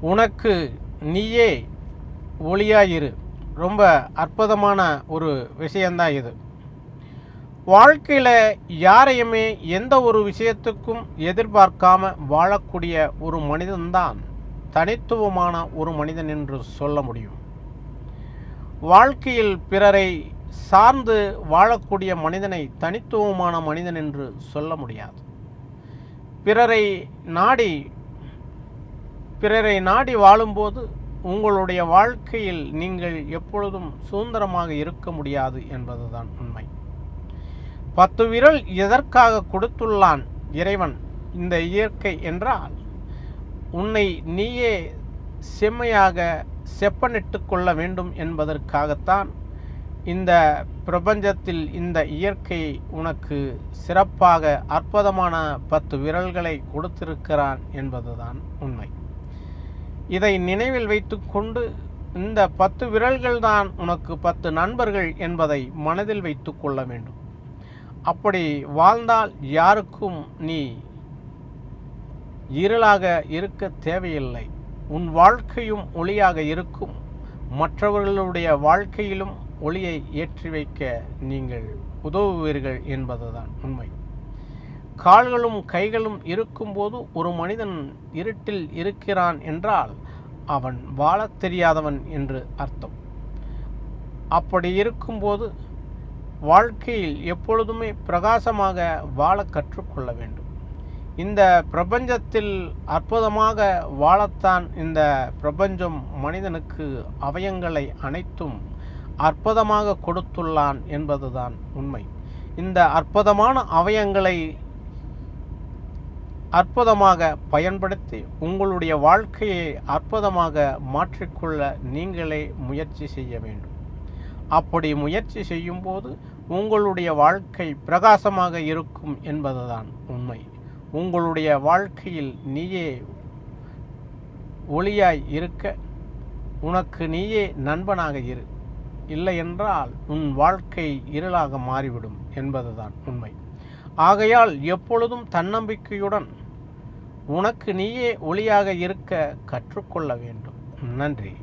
உனக்கு நீயே ஒளியாயிரு. ரொம்ப அற்புதமான ஒரு விஷயந்தான் இது. வாழ்க்கையில் யாரையுமே எந்த ஒரு விஷயத்துக்கும் எதிர்பார்க்காம வாழக்கூடிய ஒரு மனிதன்தான் தனித்துவமான ஒரு மனிதன் என்று சொல்ல முடியும். வாழ்க்கையில் பிறரை சார்ந்து வாழக்கூடிய மனிதனை தனித்துவமான மனிதன் என்று சொல்ல முடியாது. பிறரை நாடி பிறரை நாடி வாழும்போது உங்களுடைய வாழ்க்கையில் நீங்கள் எப்பொழுதும் சுதந்திரமாக இருக்க முடியாது என்பதுதான் உண்மை. பத்து விரல் எதற்காக கொடுத்துள்ளான் இறைவன் இந்த இயற்கை என்றால் உன்னை நீயே செம்மையாக செப்பனிட்டு கொள்ள வேண்டும் என்பதற்காகத்தான் இந்த பிரபஞ்சத்தில் இந்த இயற்கை உனக்கு சிறப்பாக அற்புதமான பத்து விரல்களை கொடுத்திருக்கிறான் என்பதுதான் உண்மை. இதை நினைவில் வைத்துக்கொண்டு இந்த பத்து விரல்கள் தான் உனக்கு பத்து நண்பர்கள் என்பதை மனதில் வைத்து கொள்ள வேண்டும். அப்படி வாழ்ந்தால் யாருக்கும் நீ இருளாக இருக்க தேவையில்லை. உன் வாழ்க்கையும் ஒளியாக இருக்கும். மற்றவர்களுடைய வாழ்க்கையிலும் ஒளியை ஏற்றி வைக்க நீங்கள் உதவுவீர்கள் என்பதுதான் உண்மை. கால்களும் கைகளும் இருக்கும்போது ஒரு மனிதன் இருட்டில் இருக்கிறான் என்றால் அவன் வாழத் தெரியாதவன் என்று அர்த்தம். அப்படி இருக்கும்போது வாழ்க்கையில் எப்பொழுதுமே பிரகாசமாக வாழ கற்றுக்கொள்ள வேண்டும். இந்த பிரபஞ்சத்தில் அற்புதமாக வாழத்தான் இந்த பிரபஞ்சம் மனிதனுக்கு அவயங்களை அனைத்தும் அற்புதமாக கொடுத்துள்ளான் என்பதுதான் உண்மை. இந்த அற்புதமான அவயங்களை அற்புதமாக பயன்படுத்தி உங்களுடைய வாழ்க்கையை அற்புதமாக மாற்றிக்கொள்ள நீங்களே முயற்சி செய்ய வேண்டும். அப்படி முயற்சி செய்யும்போது உங்களுடைய வாழ்க்கை பிரகாசமாக இருக்கும் என்பதுதான் உண்மை. உங்களுடைய வாழ்க்கையில் நீயே ஒளியாய் இருக்க உனக்கு நீயே நண்பனாக இரு. இல்லை என்றால் உன் வாழ்க்கை இருளாக மாறிவிடும் என்பதுதான் உண்மை. ஆகையால் எப்பொழுதும் தன்னம்பிக்கையுடன் உனக்கு நீயே ஒளியாக இருக்க கற்றுக்கொள்ள வேண்டும். நன்றி.